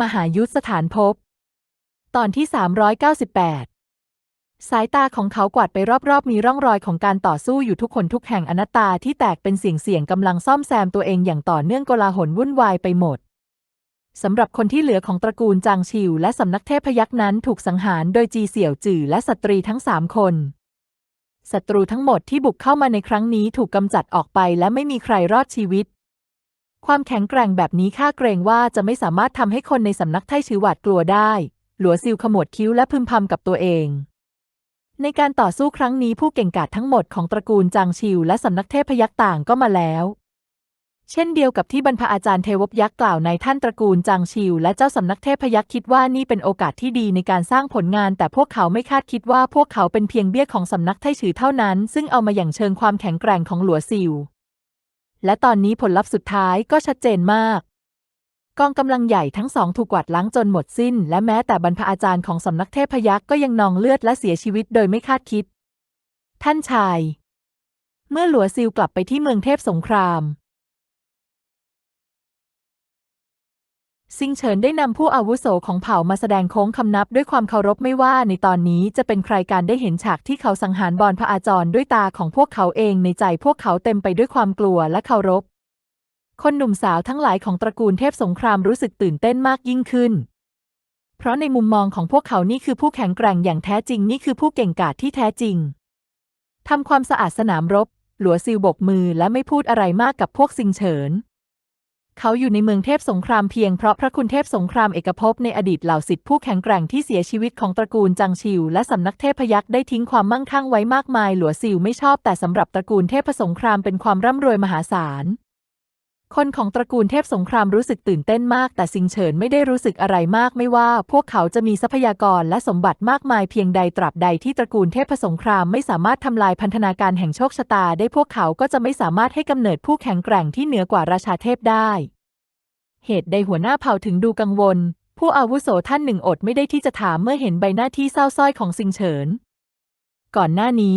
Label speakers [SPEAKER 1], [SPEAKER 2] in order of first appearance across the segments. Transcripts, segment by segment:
[SPEAKER 1] มหายุทธสถานภพตอนที่ 398 สายตาของเขากวาดไปรอบๆ มีร่องรอยของการต่อสู้อยู่ทุกคนทุกแห่งอนัตตาที่แตกเป็นเสียงๆกำลังซ่อมแซมตัวเองอย่างต่อเนื่องโกลาหลวุ่นวายไปหมดสำหรับคนที่เหลือของตระกูลจางชิว และสำนักเทพยักษ์นั้นถูกสังหารโดยจีเสี่ยวจื่อและสตรีทั้งสามคนศัตรูทั้งหมดที่บุกเข้ามาในครั้งนี้ถูกกำจัดออกไปและไม่มีใครรอดชีวิต ความแข็งแกร่งแบบนี้ข้าเกรงว่าจะไม่สามารถทำให้คนในสำนักไทชือหวาดกลัวได้ หลัวซิลขมวดคิ้วและพึมพำกับตัวเอง ในการต่อสู้ครั้งนี้ผู้เก่งกาจทั้งหมดของตระกูลจางชิวและสำนักเทพยักษ์ต่างก็มาแล้ว เช่นเดียวกับที่บรรพอาจารย์เทวพยักษ์กล่าวในท่านตระกูลจางชิวและเจ้าสำนักเทพยักษ์คิดว่านี่เป็นโอกาสที่ดีในการสร้างผลงาน แต่พวกเขาไม่คาดคิดว่าพวกเขาเป็นเพียงเบี้ยของสำนักไทชือเท่านั้น ซึ่งเอามาอย่างเชิงความแข็งแกร่งของหลัวซิล และตอนนี้ผลลัพธ์สุดท้ายก็ชัดเจนมาก กองกำลังใหญ่ทั้งสองถูกกวาดล้างจนหมดสิ้น และแม้แต่บรรพอาจารย์ของสำนักเทพยักษ์ก็ยังนองเลือดและเสียชีวิตโดยไม่คาดคิด ท่านชาย เมื่อหลัวซิลกลับไปที่เมืองเทพสงคราม ซิงเฉินได้นำผู้อาวุโสของเผ่ามาแสดงโค้งคำนับด้วยความเคารพไม่ว่าในตอนนี้จะเป็นใครการได้เห็นฉากที่เขาสังหารบอลพระอาจรด้วยตาของพวกเขาเองในใจพวกเขาเต็มไปด้วยความกลัวและเคารพ คนหนุ่มสาวทั้งหลายของตระกูลเทพสงครามรู้สึกตื่นเต้นมากยิ่งขึ้น เพราะในมุมมองของพวกเขานี่คือผู้แข็งแกร่งอย่างแท้จริงนี่คือผู้เก่งกาจที่แท้จริงทำความสะอาดสนามรบ หลัวซิลบกมือและไม่พูดอะไรมากกับพวกซิงเฉิน เขาอยู่ในเมืองเทพสงครามเพียงเพราะพระคุณเทพสงครามเอกภพในอดีตเหล่าสิทธิผู้แข็งแกร่งที่เสียชีวิตของตระกูลจังชิว และสำนักเทพยักษ์ได้ทิ้งความมั่งคั่งไว้มากมาย หลัวซิลไม่ชอบแต่สำหรับตระกูลเทพสงครามเป็นความร่ำรวยมหาศาลคนของตระกูลเทพสงครามรู้สึกตื่นเต้นมาก แต่ซิงเฉินไม่ได้รู้สึกอะไรมากไม่ว่า พวกเขาจะมีทรัพยากรและสมบัติมากมายเพียงใดตราบใดที่ตระกูลเทพสงครามไม่สามารถทำลายพันธนาการแห่งโชคชะตา ได้พวกเขาก็จะไม่สามารถให้กำเนิดผู้แข็งแกร่งที่เหนือกว่าราชาเทพได้ เหตุใดหัวหน้าเผ่าถึงดูกังวล ผู้อาวุโสท่านหนึ่งอดไม่ได้ที่จะถามเมื่อเห็นใบหน้าที่เศร้าส้อยของซิงเฉิน ก่อนหน้านี้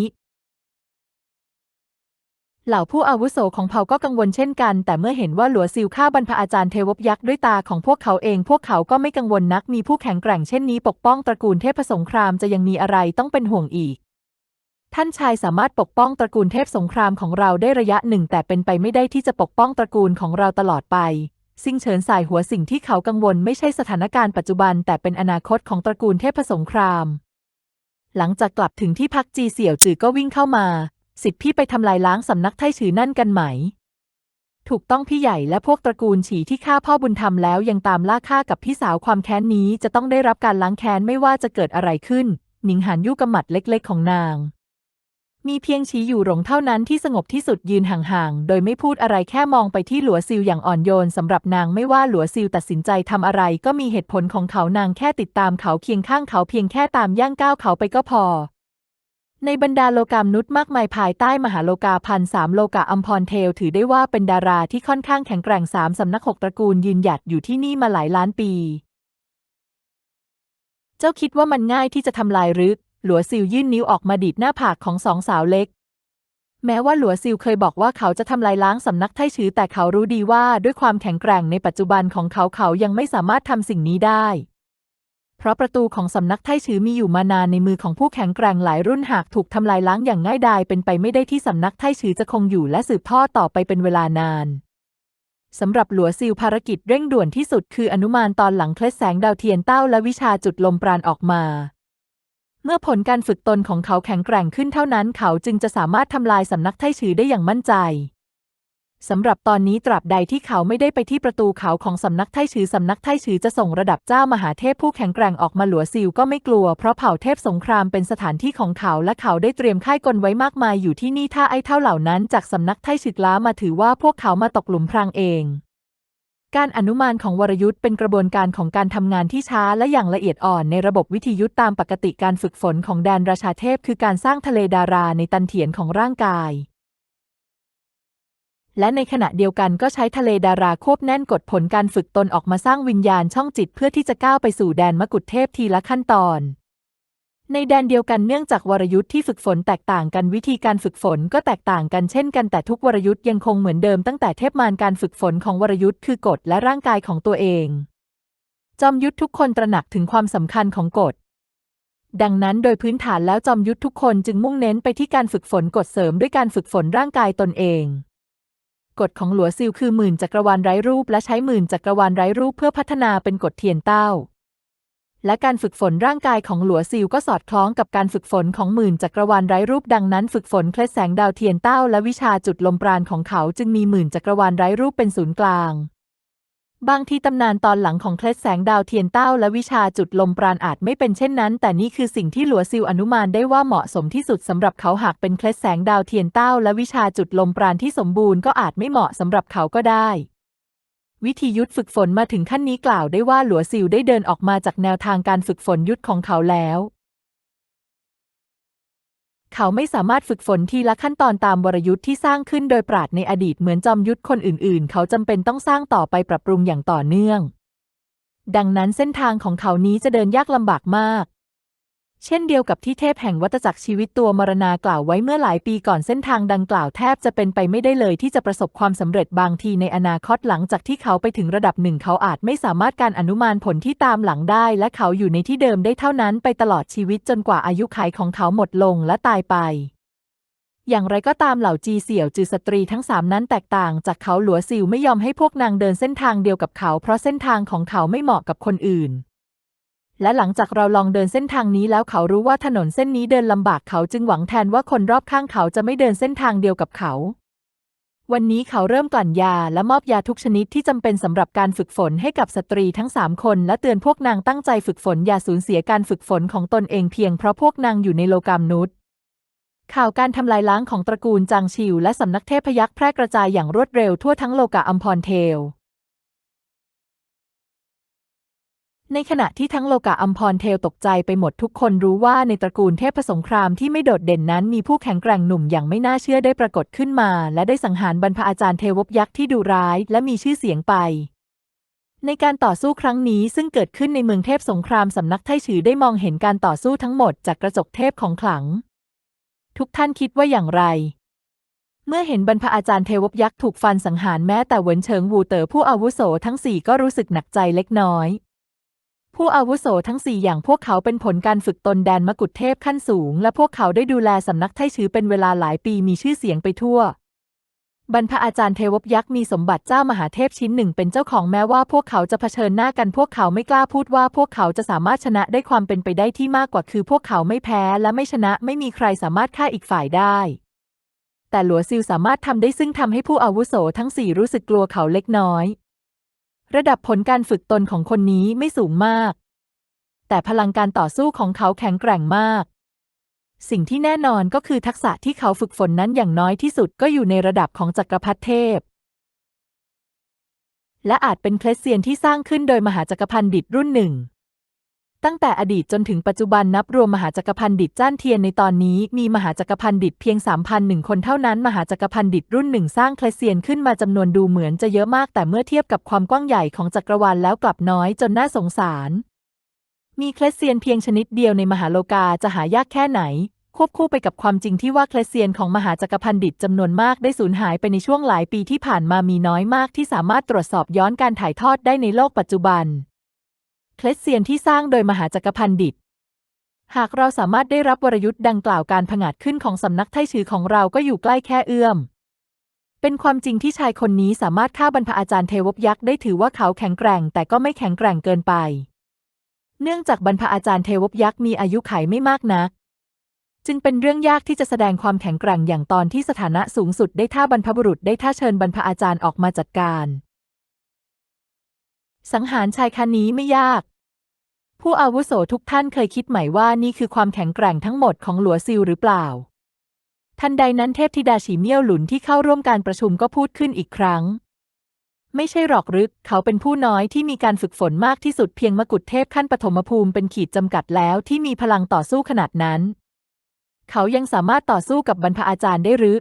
[SPEAKER 1] เหล่าผู้อาวุโสของเผ่าก็กังวลเช่นกัน แต่เมื่อเห็นว่าหลัวซิลฆ่าบรรพอาจารย์เทวพยักษ์ด้วยตาของพวกเขาเอง พวกเขาก็ไม่กังวลนัก มีผู้แข็งแกร่งเช่นนี้ปกป้องตระกูลเทพสงครามจะยังมีอะไรต้องเป็นห่วงอีกท่านชายสามารถปกป้องตระกูลเทพสงครามของเราได้ระยะหนึ่ง แต่เป็นไปไม่ได้ที่จะปกป้องตระกูลของเราตลอดไป ซิงเฉินสายหัวสิ่งที่เขากังวลไม่ใช่สถานการณ์ปัจจุบัน แต่เป็นอนาคตของตระกูลเทพสงคราม หลังจากกลับถึงที่พักจีเสี่ยวจือก็วิ่งเข้ามา สิทธิ์พี่ไปทำลายล้างสำนักไทฉือนั่นกันไหม ถูกต้องพี่ใหญ่และพวกตระกูลฉีที่ฆ่าพ่อบุญธรรมแล้วยังตามล่าฆ่ากับพี่สาวความแค้นนี้จะต้องได้รับการล้างแค้นไม่ว่าจะเกิดอะไรขึ้น หนิงหันยู่กำมัดเล็ก ๆ ของนาง มีเพียงฉีอยู่หลงเท่านั้นที่สงบที่สุดยืนห่างๆ โดยไม่พูดอะไรแค่มองไปที่หลัวซิลอย่างอ่อนโยนสำหรับนางไม่ว่าหลัวซิลตัดสินใจทำอะไรก็มีเหตุผลของเขานางแค่ติดตามเขาเคียงข้างเขาเพียงแค่ตามย่างก้าวเขาไปก็พอ ในบรรดาโลกามนุษย์มากมายภายใต้มหาโลกาพันสามโลกาอัมพรเทลถือได้ว่าเป็นดาราที่ค่อนข้างแข็งแกร่งสามสำนักหกตระกูลยืนหยัดอยู่ที่นี่มาหลายล้านปี เจ้าคิดว่ามันง่ายที่จะทำลายหรือ หลัวซิลยื่นนิ้วออกมาดีดหน้าผากของสองสาวเล็ก แม้ว่าหลัวซิลเคยบอกว่าเขาจะทำลายล้างสำนักไทชือแต่เขารู้ดีว่าด้วยความแข็งแกร่งในปัจจุบันของเขาเขายังไม่สามารถทำสิ่งนี้ได้ เพราะประตูของสำนักไทชือมีอยู่มานานในมือของผู้แข็งแกร่งหลายรุ่นหากถูกทำลายล้างอย่างง่ายดายเป็นไปไม่ได้ที่สำนักไทชือจะคงอยู่และสืบทอดต่อไปเป็นเวลานานสำหรับหลัวซิลภารกิจเร่งด่วนที่สุดคืออนุมานตอนหลังเคล็ดแสงดาวเทียนเต้าและวิชาจุดลมปราณออกมา เมื่อผลการฝึกตนของเขาแข็งแกร่งขึ้นเท่านั้น เขาจึงจะสามารถทำลายสำนักไทชือได้อย่างมั่นใจสำหรับตอนนี้ตราบใดที่เขาไม่ได้ไปที่ประตูเขาของสำนักไทชือสำนักไทชือจะส่งระดับเจ้ามหาเทพผู้แข็งแกร่งออกมาหลัวซิลก็ไม่กลัว เพราะเผ่าเทพสงครามเป็นสถานที่ของเขาและเขาได้เตรียมค่ายกลไว้มากมายอยู่ที่นี่ถ้าไอ้เท่าเหล่านั้นจากสำนักไทชือล้ามาถือว่าพวกเขามาตกหลุมพรางเอง การอนุมานของวรยุทธ์เป็นกระบวนการของการทำงานที่ช้าและอย่างละเอียดอ่อนในระบบวิทยุทธ์ตามปกติการฝึกฝนของแดนราชาเทพ คือการสร้างทะเลดาราในตันเถียนของร่างกาย และในขณะเดียวกันก็ใช้ทะเลดาราควบแน่นกดผลการฝึกตนออกมาสร้างวิญญาณช่องจิตเพื่อที่จะก้าวไปสู่แดนมกุฎเทพทีละขั้นตอน ในแดนเดียวกันเนื่องจากวรยุทธ์ที่ฝึกฝนแตกต่างกันวิธีการฝึกฝนก็แตกต่างกันเช่นกันแต่ทุกวรยุทธ์ยังคงเหมือนเดิมตั้งแต่เทพมารการฝึกฝนของวรยุทธ์คือกฎและร่างกายของตัวเอง จอมยุทธทุกคนตระหนักถึงความสำคัญของกฎดังนั้นโดยพื้นฐานแล้วจอมยุทธทุกคนจึงมุ่งเน้นไปที่การฝึกฝนกฎเสริมด้วยการฝึกฝนร่างกายตนเองกฎของหลัวซิลคือหมื่นจักรวาลไร้รูปและใช้หมื่นจักรวาลไร้รูปเพื่อพัฒนาเป็นกฎเทียนเต้า และการฝึกฝนร่างกายของหลัวซิลก็สอดคล้องกับการฝึกฝนของหมื่นจักรวาลไร้รูปดังนั้นฝึกฝนเคล็ดแสงดาวเทียนเต้าและวิชาจุดลมปราณของเขาจึงมีหมื่นจักรวาลไร้รูปเป็นศูนย์กลาง บางทีตำนานตอนหลังของเคล็ดแสงดาวเทียนเต้าและวิชาจุดลมปราณอาจไม่เป็นเช่นนั้น แต่นี่คือสิ่งที่หลัวซิลอนุมานได้ว่าเหมาะสมที่สุดสำหรับเขาหากเป็นเคล็ดแสงดาวเทียนเต้าและวิชาจุดลมปราณที่สมบูรณ์ก็อาจไม่เหมาะสำหรับเขาก็ได้ วิธียุทธฝึกฝนมาถึงขั้นนี้กล่าวได้ว่าหลัวซิลได้เดินออกมาจากแนวทางการฝึกฝนยุทธของเขาแล้ว เขาไม่สามารถฝึกฝนทีละขั้นตอนตามวรยุทธ์ที่สร้างขึ้นโดยปราดในอดีตเหมือนจอมยุทธคนอื่นๆ เขาจำเป็นต้องสร้างต่อไปปรับปรุงอย่างต่อเนื่อง ดังนั้นเส้นทางของเขานี้จะเดินยากลำบากมาก เช่นเดียวกับที่เทพแห่งวัตจักรชีวิตตัวมรณากล่าวไว้เมื่อหลายปีก่อนเส้นทางดังกล่าวแทบจะเป็นไปไม่ได้เลยที่จะประสบความสำเร็จบางทีในอนาคตหลังจากที่เขาไปถึงระดับหนึ่งเขาอาจไม่สามารถการอนุมานผลที่ตามหลังได้ และเขาอยู่ในที่เดิมได้เท่านั้นไปตลอดชีวิตจนกว่าอายุขัยของเขาหมดลงและตายไปอย่างไรก็ตามเหล่าจีเสี่ยวจือสตรีทั้งสามนั้นแตกต่างจากเขาหลัวซิวไม่ยอมให้พวกนางเดินเส้นทางเดียวกับเขา เพราะเส้นทางของเขาไม่เหมาะกับคนอื่น และหลังจากเราลองเดินเส้นทางนี้แล้วเขารู้ว่าถนนเส้นนี้เดินลำบากเขาจึงหวังแทนว่าคนรอบข้างเขาจะไม่เดินเส้นทางเดียวกับเขา วันนี้เขาเริ่มกลั่นยาและมอบยาทุกชนิดที่จำเป็นสำหรับการฝึกฝนให้กับสตรีทั้งสามคนและเตือนพวกนางตั้งใจฝึกฝนอย่าสูญเสียการฝึกฝนของตนเองเพียงเพราะพวกนางอยู่ในโลกามนุษย์ข่าวการทำลายล้างของตระกูลจางชิวและสำนักเทพยักษ์แพร่กระจายอย่างรวดเร็วทั่วทั้งโลกาอัมพรเทล ในขณะที่ทั้งโลกาอัมพรเทลตกใจไปหมดทุกคนรู้ว่าในตระกูลเทพสงครามที่ไม่โดดเด่นนั้นมีผู้แข็งแกร่งหนุ่มอย่างไม่น่าเชื่อได้ปรากฏขึ้นมา และได้สังหารบรรพอาจารย์เทวบยักษ์ที่ดุร้ายและมีชื่อเสียงไป ในการต่อสู้ครั้งนี้ซึ่งเกิดขึ้นในเมืองเทพสงครามสำนักไทฉือได้มองเห็นการต่อสู้ทั้งหมดจากกระจกเทพของขลัง ทุกท่านคิดว่าอย่างไรเมื่อเห็นบรรพอาจารย์เทวบยักษ์ถูกฟันสังหารแม้แต่เวินเฉิงวูเต๋อผู้อาวุโสทั้งสี่ก็รู้สึกหนักใจเล็กน้อย ผู้อาวุโสทั้งสี่อย่างพวกเขาเป็นผลการฝึกตนแดนมกุฎเทพขั้นสูง และพวกเขาได้ดูแลสำนักไทชื้อเป็นเวลาหลายปีมีชื่อเสียงไปทั่ว บรรพอาจารย์เทวบยักษ์มีสมบัติเจ้ามหาเทพชิ้นหนึ่งเป็นเจ้าของแม้ว่าพวกเขาจะเผชิญหน้ากันพวกเขาไม่กล้าพูดว่าพวกเขาจะสามารถชนะได้ความเป็นไปได้ที่มากกว่าคือพวกเขาไม่แพ้และไม่ชนะไม่มีใครสามารถฆ่าอีกฝ่ายได้แต่หลัวซิลสามารถทำได้ซึ่งทำให้ผู้อาวุโสทั้งสี่รู้สึกกลัวเขาเล็กน้อย ระดับผลการฝึกตนของคนนี้ไม่สูงมาก แต่พลังการต่อสู้ของเขาแข็งแกร่งมาก สิ่งที่แน่นอนก็คือทักษะที่เขาฝึกฝนนั้นอย่างน้อยที่สุดก็อยู่ในระดับของจักรพรรดิเทพ และอาจเป็นเคลสเซียนที่สร้างขึ้นโดยมหาจักรพันดิตรุ่นหนึ่ง ตั้งแต่อดีตจนถึงปัจจุบันนับรวมมหาจักรพันดิตจ้านเทียนในตอนนี้มีมหาจักรพันดิตเพียง 3,001 คนเท่านั้น มหาจักรพันดิตรุ่นหนึ่งสร้างเคลเซียนขึ้นมาจำนวนดูเหมือนจะเยอะมากแต่เมื่อเทียบกับความกว้างใหญ่ของจักรวาลแล้วกลับน้อยจนน่าสงสาร มีเคลเซียนเพียงชนิดเดียวในมหาโลกาจะหายากแค่ไหน ควบคู่ไปกับความจริงที่ว่าเคลเซียนของมหาจักรพันดิตจำนวนมากได้สูญหายไปในช่วงหลายปีที่ผ่านมามีน้อยมากที่สามารถตรวจสอบย้อนการถ่ายทอดได้ในโลกปัจจุบัน เคล็ดเซียนที่สร้างโดยมหาจักรพันดิต หากเราสามารถได้รับวรยุทธ์ดังกล่าวการผงาดขึ้นของสำนักไทชื่อของเราก็อยู่ใกล้แค่เอื้อม เป็นความจริงที่ชายคนนี้สามารถฆ่าบรรพอาจารย์เทวบยักษ์ได้ถือว่าเขาแข็งแกร่ง แต่ก็ไม่แข็งแกร่งเกินไป เนื่องจากบรรพอาจารย์เทวบยักษ์มีอายุขัยไม่มากนักจึงเป็นเรื่องยากที่จะแสดงความแข็งแกร่งอย่างตอนที่สถานะสูงสุดได้ท่าบรรพบุรุษได้ท่าเชิญบรรพอาจารย์ออกมาจัดการ สังหารชายคันนี้ไม่ยาก ผู้อาวุโสทุกท่านเคยคิดไหมว่านี่คือความแข็งแกร่งทั้งหมดของหลัวซิลหรือเปล่า ทันใดนั้นเทพธิดาฉีเมี่ยวหลุนที่เข้าร่วมการประชุมก็พูดขึ้นอีกครั้ง ไม่ใช่หรอกรึก เขาเป็นผู้น้อยที่มีการฝึกฝนมากที่สุดเพียงมกุฎเทพขั้นปฐมภูมิเป็นขีดจำกัดแล้วที่มีพลังต่อสู้ขนาดนั้น เขายังสามารถต่อสู้กับบรรพอาจารย์ได้หรือ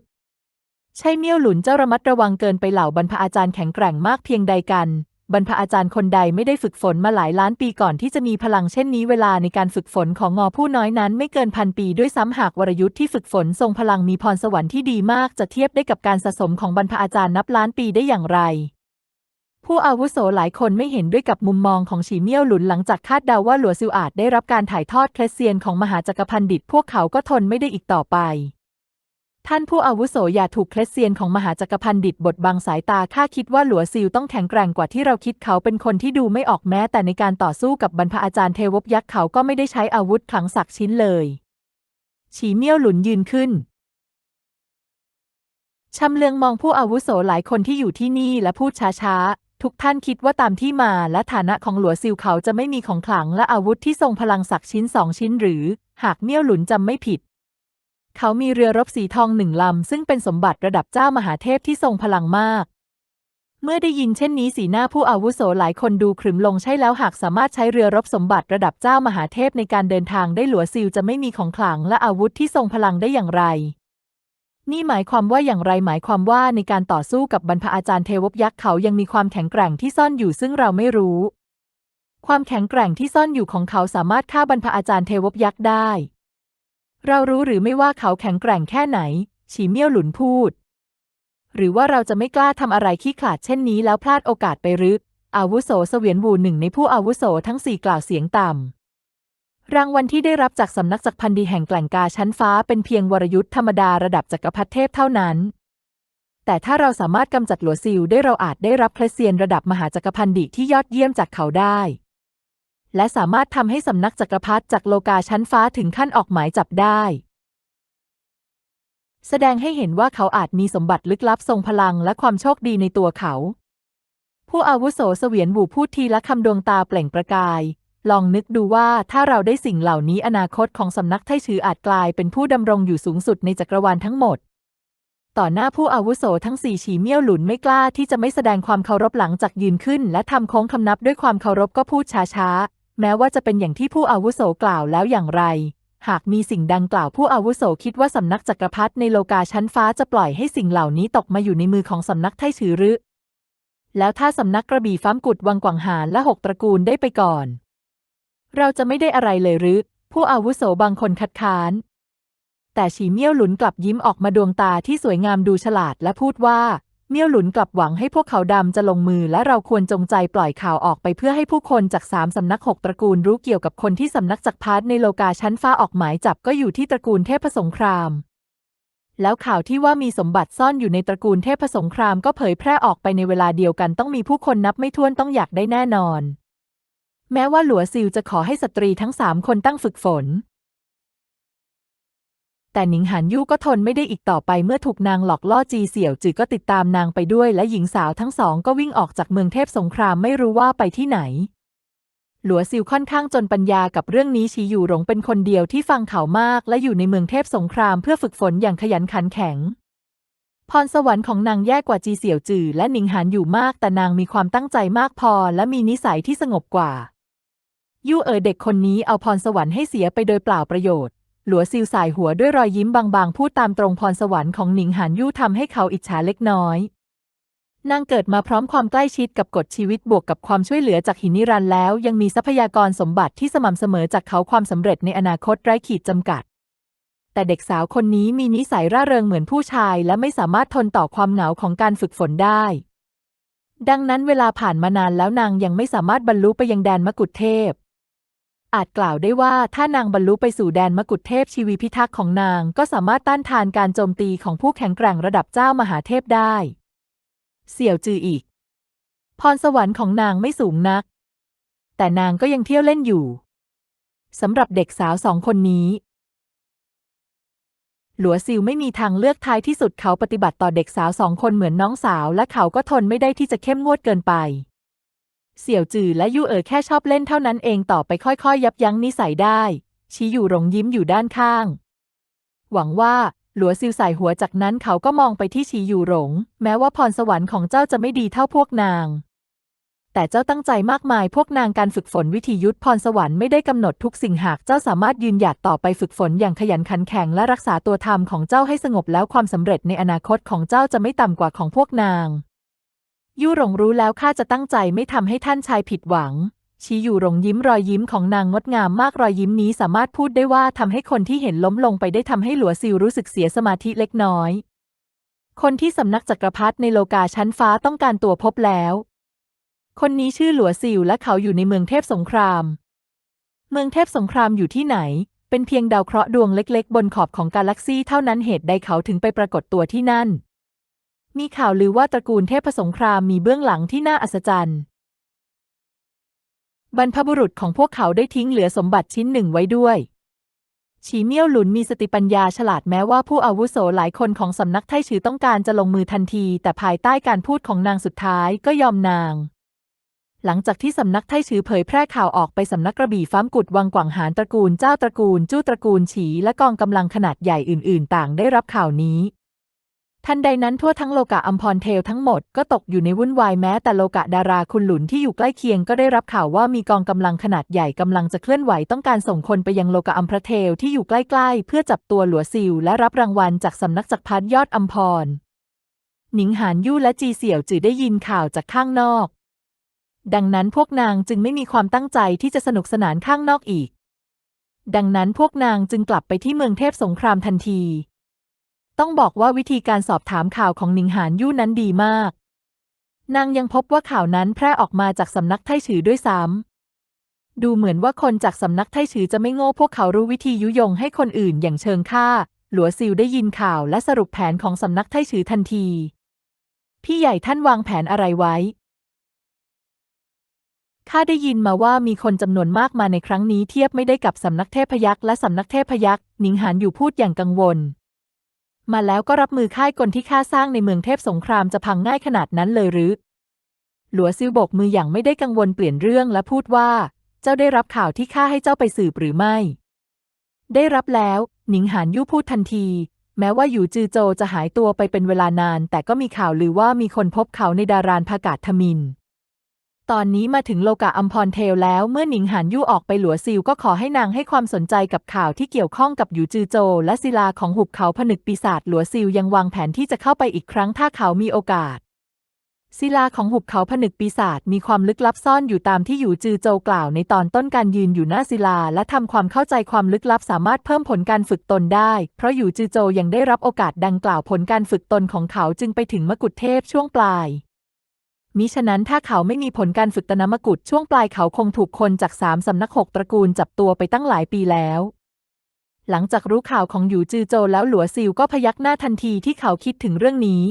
[SPEAKER 1] ใช่เมี่ยวหลุนเจ้าระมัดระวังเกินไปเหล่าบรรพอาจารย์แข็งแกร่งมากเพียงใดกัน บรรพอาจารย์คนใดไม่ได้ฝึกฝนมาหลายล้านปีก่อนที่จะมีพลังเช่นนี้เวลาในการฝึกฝนของงอผู้น้อยนั้นไม่เกินพันปีด้วยซ้ำหากวรยุทธ์ที่ฝึกฝนทรงพลังมีพรสวรรค์ที่ดีมากจะเทียบได้กับการสะสมของบรรพอาจารย์นับล้านปีได้อย่างไร ผู้อาวุโสหลายคนไม่เห็นด้วยกับมุมมองของฉีเมี่ยวหลุนหลังจากคาดเดาว่าหลัวซิวอาจได้รับการถ่ายทอดเคลเซียนของมหาจักรพันดิตพวกเขาก็ทนไม่ได้อีกต่อไป ท่านผู้อาวุโสอย่าถูกเคล็ดเซียนของมหาจักรพันดิตบดบังสายตาข้าคิดว่าหลัวซิวต้องแข็งแกร่งกว่าที่เราคิดเขาเป็นคนที่ดูไม่ออกแม้ แต่ในการต่อสู้กับบรรพอาจารย์เทวบยักษ์เขาก็ไม่ได้ใช้อาวุธขลังสักชิ้นเลย ฉีเมี่ยวหลุนยืนขึ้นชำเลืองมองผู้อาวุโสหลายคนที่อยู่ที่นี่และพูดช้าๆ ทุกท่านคิดว่าตามที่มาและฐานะของหลัวซิวเขาจะไม่มีของขลังและอาวุธที่ทรงพลังสักชิ้นสองชิ้นหรือ หากเมี่ยวหลุนจำไม่ผิด เขามีเรือรบสีทองหนึ่งลำ ซึ่งเป็นสมบัติระดับเจ้ามหาเทพที่ทรงพลังมาก เมื่อได้ยินเช่นนี้สีหน้าผู้อาวุโสหลายคนดูขรึมลงใช่แล้วหากสามารถใช้เรือรบสมบัติระดับเจ้ามหาเทพในการเดินทางได้หลัวซิลจะไม่มีของขลังและอาวุธที่ทรงพลังได้อย่างไร นี่หมายความว่าอย่างไรหมายความว่าในการต่อสู้กับบรรพอาจารย์เทวบยักษ์เขายังมีความแข็งแกร่งที่ซ่อนอยู่ซึ่งเราไม่รู้ ความแข็งแกร่งที่ซ่อนอยู่ของเขาสามารถฆ่าบรรพอาจารย์เทวบยักษ์ได้ เรารู้หรือไม่ว่าเขาแข็งแกร่งแค่ไหน ฉีเมี่ยวหลุนพูด หรือว่าเราจะไม่กล้าทำอะไรขี้ขลาดเช่นนี้แล้วพลาดโอกาสไปรึอาวุโสเสวียนวูหนึ่งในผู้อาวุโสทั้งสี่กล่าวเสียงต่ำ รางวัลที่ได้รับจากสำนักจักรพันดีแห่งแกล่งกาชั้นฟ้าเป็นเพียงวรยุทธ์ธรรมดาระดับจักรพรรดิเทพเท่านั้น แต่ถ้าเราสามารถกำจัดหลัวซิลได้เราอาจได้รับเคลเซียนระดับมหาจักรพันดิที่ยอดเยี่ยมจากเขาได้ และสามารถทำให้สำนักจักรพรรดิจากโลกาชั้นฟ้าถึงขั้นออกหมายจับได้ แสดงให้เห็นว่าเขาอาจมีสมบัติลึกลับทรงพลังและความโชคดีในตัวเขา ผู้อาวุโสเสวียนบูพูดทีละคำดวงตาเปล่งประกาย ลองนึกดูว่าถ้าเราได้สิ่งเหล่านี้อนาคตของสำนักไทชื่ออาจกลายเป็นผู้ดำรงอยู่สูงสุดในจักรวาลทั้งหมดต่อหน้าผู้อาวุโสทั้งสี่ฉีเมี่ยวหลุนไม่กล้าที่จะไม่แสดงความเคารพหลังจากยืนขึ้น และทำโค้งคำนับด้วยความเคารพก็พูดช้าๆ แม้ว่าจะเป็นอย่างที่ผู้อาวุโสกล่าวแล้วอย่างไร หากมีสิ่งดังกล่าวผู้อาวุโสคิดว่าสำนักจักรพรรดิในโลกาชั้นฟ้าจะปล่อยให้สิ่งเหล่านี้ตกมาอยู่ในมือของสำนักไทชือหรือ แล้วถ้าสำนักกระบี่ฟ้ามกุดวังกวางหานและหกตระกูลได้ไปก่อน เราจะไม่ได้อะไรเลยหรือ ผู้อาวุโสบางคนคัดค้าน แต่ฉีเมี่ยวหลุนกลับยิ้มออกมาดวงตาที่สวยงามดูฉลาดและพูดว่า เมี่ยวหลุนกลับหวังให้พวกเขาดำจะลงมือและเราควรจงใจปล่อยข่าวออกไปเพื่อให้ผู้คนจากสามสำนักหกตระกูลรู้เกี่ยวกับคนที่สำนักจักรพรรดิในโลกาชั้นฟ้าออกหมายจับก็อยู่ที่ตระกูลเทพสงคราม แล้วข่าวที่ว่ามีสมบัติซ่อนอยู่ในตระกูลเทพสงครามก็เผยแพร่ออกไปในเวลาเดียวกันต้องมีผู้คนนับไม่ถ้วนต้องอยากได้แน่นอน แม้ว่าหลัวซิลจะขอให้สตรีทั้งสามคนตั้งฝึกฝน แต่หนิงหานยู่ก็ทนไม่ได้อีกต่อไปเมื่อถูกนางหลอกล่อจีเสี่ยวจือก็ติดตามนางไปด้วย และหญิงสาวทั้งสองก็วิ่งออกจากเมืองเทพสงครามไม่รู้ว่าไปที่ไหน หลัวซิลค่อนข้างจนปัญญากับเรื่องนี้ชีอยู่หลงเป็นคนเดียวที่ฟังข่าวมาก และอยู่ในเมืองเทพสงครามเพื่อฝึกฝนอย่างขยันขันแข็ง พรสวรรค์ของนางแย่กว่าจีเสี่ยวจือและหนิงหานอยู่มาก แต่นางมีความตั้งใจมากพอ และมีนิสัยที่สงบกว่ายู่เอ๋อเด็กคนนี้เอาพรสวรรค์ให้เสียไปโดยเปล่าประโยชน์ หลัวซิลสายหัวด้วยรอยยิ้มบางๆ พูดตามตรงพรสวรรค์ของหนิงหานยู่ทำให้เขาอิจฉาเล็กน้อย นางเกิดมาพร้อมความใกล้ชิดกับกฎชีวิตบวกกับความช่วยเหลือจากหินนิรันต์แล้ว ยังมีทรัพยากรสมบัติที่สม่ำเสมอจากเขาความสำเร็จในอนาคตไร้ขีดจำกัด แต่เด็กสาวคนนี้มีนิสัยร่าเริงเหมือนผู้ชาย และไม่สามารถทนต่อความเหงาของการฝึกฝนได้ ดังนั้นเวลาผ่านมานานแล้วนางยังไม่สามารถบรรลุไปยังแดนมกุฎเทพ อาจกล่าวได้ว่าถ้านางบรรลุไปสู่แดนมกุฎเทพชีวีพิทักษ์ของนางก็สามารถต้านทานการโจมตีของผู้แข็งแกร่งระดับเจ้ามหาเทพได้ เสี่ยวจืออีก พรสวรรค์ของนางไม่สูงนัก แต่นางก็ยังเที่ยวเล่นอยู่สำหรับเด็กสาวสองคนนี้ หลัวซิวไม่มีทางเลือกท้ายที่สุดเขาปฏิบัติต่อเด็กสาวสองคนเหมือนน้องสาว และเขาก็ทนไม่ได้ที่จะเข้มงวดเกินไป เสี่ยวจือและยู่เอ๋อแค่ชอบเล่นเท่านั้นเองต่อไปค่อยๆ ยับยั้งนิสัยได้ ชี้อยู่หลงยิ้มอยู่ด้านข้าง หวังว่าหลัวซิวใส่หัวจากนั้นเขาก็มองไปที่ชีอยู่หลง แม้ว่าพรสวรรค์ของเจ้าจะไม่ดีเท่าพวกนาง แต่เจ้าตั้งใจมากมายพวกนางการฝึกฝนวิธียุทธพรสวรรค์ไม่ได้กำหนดทุกสิ่งหากเจ้าสามารถยืนหยัดต่อไปฝึกฝนอย่างขยันขันแข็งและรักษาตัวธรรมของเจ้าให้สงบแล้วความสำเร็จในอนาคตของเจ้าจะไม่ต่ำกว่าของพวกนาง ยู่หลงรู้แล้วข้าจะตั้งใจไม่ทำให้ท่านชายผิดหวัง ชีอยู่หลงยิ้มรอยยิ้มของนางงดงามมากรอยยิ้มนี้สามารถพูดได้ว่าทำให้คนที่เห็นล้มลงไปได้ทำให้หลัวซิวรู้สึกเสียสมาธิเล็กน้อย คนที่สำนักจักรพรรดิในโลกาชั้นฟ้าต้องการตัวพบแล้ว คนนี้ชื่อหลัวซิวและเขาอยู่ในเมืองเทพสงคราม เมืองเทพสงครามอยู่ที่ไหน เป็นเพียงดาวเคราะห์ดวงเล็ก ๆ บนขอบของกาแล็กซีเท่านั้นเหตุใดเขาถึงไปปรากฏตัวที่นั่น มีข่าวลือว่าตระกูลเทพสงครามมีเบื้องหลังที่น่าอัศจรรย์ บรรพบุรุษของพวกเขาได้ทิ้งเหลือสมบัติชิ้นหนึ่งไว้ด้วย ฉีเมี่ยวหลุนมีสติปัญญาฉลาดแม้ว่าผู้อาวุโสหลายคนของสำนักไทฉือต้องการจะลงมือทันที แต่ภายใต้การพูดของนางสุดท้ายก็ยอมนาง หลังจากที่สำนักไทฉือเผยแพร่ข่าวออกไปสำนักกระบี่ฟ้ามกุดวังกว่างหานตระกูลเจ้าตระกูล จู้ตระกูลฉีและกองกำลังขนาดใหญ่อื่น ๆ ต่างได้รับข่าวนี้ ทันใดนั้นทั่วทั้งโลกะอัมพรเทลทั้งหมดก็ตกอยู่ในวุ่นวายแม้แต่โลกะดาราคุณหลุนที่อยู่ใกล้เคียงก็ได้รับข่าวว่ามีกองกำลังขนาดใหญ่กำลังจะเคลื่อนไหวต้องการส่งคนไปยังโลกะอัมพรเทลที่อยู่ใกล้ๆ เพื่อจับตัวหลัวซิวและรับรางวัลจากสำนักจักรพรรดิยอดอัมพร หนิงหานยู่และจีเสี่ยวจือได้ยินข่าวจากข้างนอก ดังนั้นพวกนางจึงไม่มีความตั้งใจที่จะสนุกสนานข้างนอกอีก ดังนั้นพวกนางจึงกลับไปที่เมืองเทพสงครามทันที ต้องบอกว่าวิธีการสอบถามข่าวของหนิงหานยู่นั้นดีมาก นางยังพบว่าข่าวนั้นแพร่ออกมาจากสำนักไทฉือด้วยซ้ำดูเหมือนว่าคนจากสำนักไทฉือจะไม่โง่พวกเขารู้วิธียุยงให้คนอื่นอย่างเชิงฆ่า หลัวซิวได้ยินข่าวและสรุปแผนของสำนักไทฉือทันที พี่ใหญ่ท่านวางแผนอะไรไว้ข้าได้ยินมาว่ามีคนจำนวนมากมาในครั้งนี้เทียบไม่ได้กับสำนักเทพยักษ์และสำนักเทพยักษ์หนิงหานอยู่พูดอย่างกังวล มาแล้วก็รับมือค่ายกลที่ข้าสร้างในเมืองเทพสงครามจะพังง่ายขนาดนั้นเลยหรือ หลัวซิวบกมืออย่างไม่ได้กังวลเปลี่ยนเรื่องและพูดว่า เจ้าได้รับข่าวที่ข้าให้เจ้าไปสืบหรือไม่ ได้รับแล้ว หนิงหานยู่พูดทันที แม้ว่าอยู่จือโจจะหายตัวไปเป็นเวลานาน แต่ก็มีข่าวลือว่ามีคนพบเขาในดารานพากาศทมิน ตอนนี้มาถึงโลกะอัมพรเทลแล้วเมื่อหนิงหานยู่ออกไปหลัวซิวก็ขอให้นางให้ความสนใจกับข่าวที่เกี่ยวข้องกับหยูจือโจ และศิลาของหุบเขาผนึกปีศาจหลัวซิวยังวางแผนที่จะเข้าไปอีกครั้งถ้าเขามีโอกาสศิลาของหุบเขาผนึกปีศาจมีความลึกลับซ่อนอยู่ตามที่หยูจือโจกล่าวในตอนต้นการยืนอยู่หน้าศิลาและทำความเข้าใจความลึกลับสามารถเพิ่มผลการฝึกตนได้ เพราะหยูจือโจยังได้รับโอกาสดังกล่าวผลการฝึกตนของเขาจึงไปถึงมกุฎเทพช่วงปลาย มิฉะนั้นถ้าเขาไม่มีผลการฝึกตนมกุฎช่วงปลายเขาคงถูกคนจากสามสำนักหกตระกูลจับตัวไปตั้งหลายปีแล้ว หลังจากรู้ข่าวของหยูจือโจแล้วหลัวซิวก็พยักหน้าทันทีที่เขาคิดถึงเรื่องนี้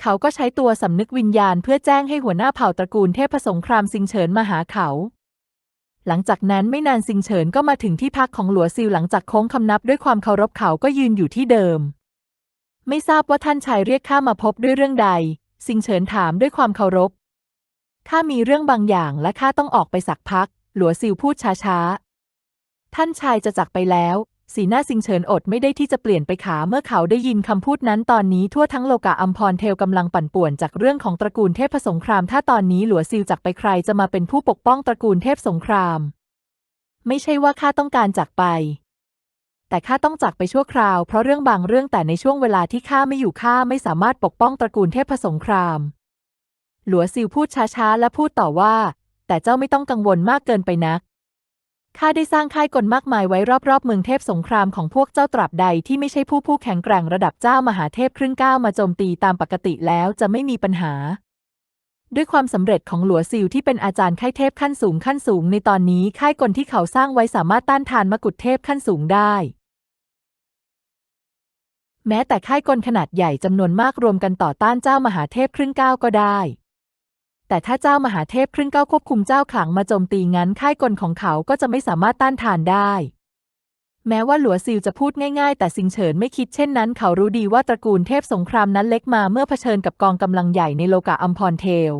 [SPEAKER 1] เขาก็ใช้ตัวสำนึกวิญญาณเพื่อแจ้งให้หัวหน้าเผ่าตระกูลเทพสงครามซิงเฉินมาหาเขาหลังจากนั้นไม่นานซิงเฉินก็มาถึงที่พักของหลัวซิวหลังจากโค้งคำนับด้วยความเคารพเขาก็ยืนอยู่ที่เดิม ไม่ทราบว่าท่านชายเรียกข้ามาพบด้วยเรื่องใดซิงเฉินถามด้วยความเคารพ ข้ามีเรื่องบางอย่างและข้าต้องออกไปสักพัก หลัวซิวพูดช้าๆ ท่านชายจะจากไปแล้ว สีหน้าซิงเฉินอดไม่ได้ที่จะเปลี่ยนไปขาเมื่อเขาได้ยินคำพูดนั้นตอนนี้ทั่วทั้งโลกะอัมพรเทลกำลังปั่นป่วนจากเรื่องของตระกูลเทพสงคราม ถ้าตอนนี้หลัวซิวจากไปใครจะมาเป็นผู้ปกป้องตระกูลเทพสงคราม ไม่ใช่ว่าข้าต้องการจากไป แต่ข้าต้องจากไปชั่วคราวเพราะเรื่องบางเรื่องแต่ในช่วงเวลาที่ข้าไม่อยู่ข้าไม่สามารถปกป้องตระกูลเทพสงคราม หลัวซิวพูดช้าๆ และพูดต่อว่า แต่เจ้าไม่ต้องกังวลมากเกินไปนักข้าได้สร้างค่ายกลมากมายไว้รอบๆเมืองเทพสงครามของพวกเจ้าตราบใดที่ไม่ใช่ผู้ผู้แข็งแกร่งระดับเจ้ามหาเทพครึ่งก้าวมาโจมตีตามปกติแล้วจะไม่มีปัญหา ด้วยความสำเร็จของหลัวซิวที่เป็นอาจารย์ค่ายเทพขั้นสูงขั้นสูงในตอนนี้ค่ายกลที่เขาสร้างไว้สามารถต้านทานมกุฎเทพขั้นสูงได้ แม้แต่ค่ายกลขนาดใหญ่จำนวนมากรวมกันต่อต้านเจ้ามหาเทพครึ่งก้าวก็ได้ แต่ถ้าเจ้ามหาเทพครึ่งก้าวควบคุมเจ้าขลังมาโจมตีงั้นค่ายกลของเขาก็จะไม่สามารถต้านทานได้ แม้ว่าหลัวซิวจะพูดง่ายๆ แต่สิงเฉินไม่คิดเช่นนั้น เขารู้ดีว่าตระกูลเทพสงครามนั้นเล็กมาเมื่อเผชิญกับกองกำลังใหญ่ในโลกะอัมพรเทล